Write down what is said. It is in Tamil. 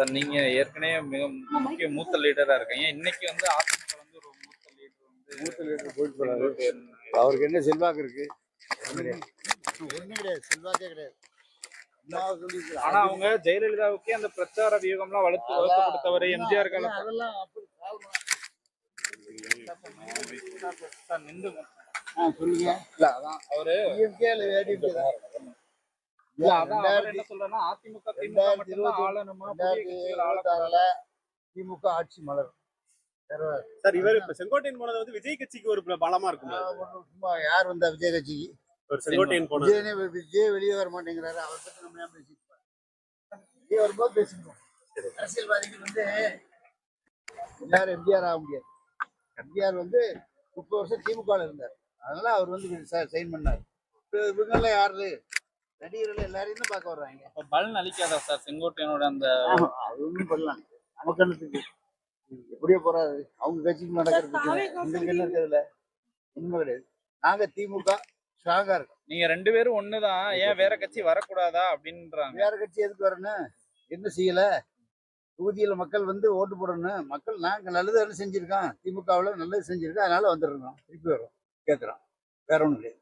சார் நீங்க ஏற்கனவே மிக முக்கிய மூத்த லீடரா இருக்கீங்க. இன்னைக்கு வந்து அதிமுக வந்து ஒரு மூத்த லீடர் வந்து மூத்த லீடர் போயிட்டு போறாரு. அவருக்கு என்ன செல்வாக்கு இருக்கு? ஒண்ணும் கிடையாது செல்வாக்கே கிடையாது. ஆனா அவங்க ஜெயலலிதாவுக்கே அந்த பிரச்சார வியூகம்லாம் வளர்த்து வளர்த்து கொடுத்தவர் எம்ஜிஆர் ஆ, சொல்லுங்க. இல்ல அதான் அவரு திமுக ஆட்சி மலர் சார் இவர் இப்ப செங்கோட்டையன் போனது வந்து விஜய் கட்சிக்கு ஒரு பலமா இருக்கும்? சும்மா யார் வந்தா விஜய் கட்சிக்கு? ஒரு செங்கோட்டையன் போனது. விஜயனே விஜய் வெளியே வர மாட்டேங்கிறாரு. அவர் பத்தி நம்ம ஏன் பேசிட்டு இருக்கோம்? விஜய் வரும்போது பேசிக்கணும் அரசியல்வாதிகள் வந்து எல்லாரும் எம்ஜிஆர் ஆக முடியாது. எம்ஜிஆர் வந்து முப்பது வருஷம் திமுக இருந்தார். அதனால அவர் வந்து சைன் பண்ணார். இவங்கெல்லாம் யாரு? நடிகர்கள் எல்லாரையும் தான் பார்க்க வர்றாங்க. அப்ப பலன் அளிக்காதா சார் செங்கோட்டையனோட அந்த ஒன்றும் பண்ணலாம் நமக்கு எப்படியோ போறாரு. அவங்க கட்சிக்கு நடக்கிறதுக்கு எங்களுக்கு என்ன இருக்கிறதுல உண்மை கிடையாது. நாங்க திமுக ஸ்ட்ராங்கா இருக்கோம். நீங்க ரெண்டு பேரும் ஒண்ணுதான். ஏன் வேற கட்சி வரக்கூடாதா அப்படின்றாங்க. வேற கட்சி எதுக்கு வரணும்? என்ன செய்யல? தொகுதியில மக்கள் வந்து ஓட்டு போடணும். மக்கள் நாங்க நல்லது செஞ்சிருக்கோம். திமுகவுல நல்லது செஞ்சிருக்கோம். அதனால வந்துடுறோம். திருப்பி வரோம் கேட்குறோம் வேற ஒன்றும் கிடையாது.